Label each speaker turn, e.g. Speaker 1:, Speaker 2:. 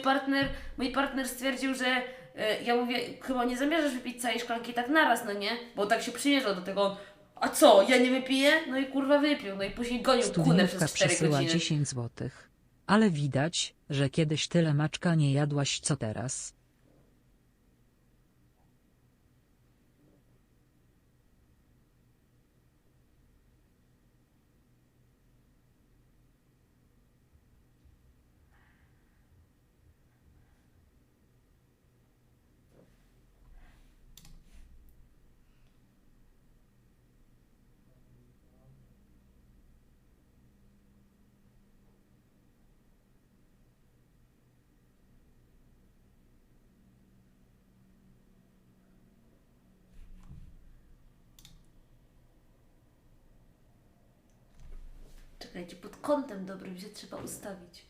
Speaker 1: partner, mój partner stwierdził, że e, ja mówię, chyba nie zamierzasz wypić całej szklanki tak naraz, no nie? Bo tak się przymierzał do tego, on, a co, ja nie wypiję? No i kurwa wypił, no i później gonił kunę
Speaker 2: Studniówka
Speaker 1: przez 4
Speaker 2: przesyła
Speaker 1: godziny.
Speaker 2: 10 złotych. Ale widać, że kiedyś tyle maczka nie jadłaś co teraz.
Speaker 1: Pod kątem dobrym się trzeba ustawić.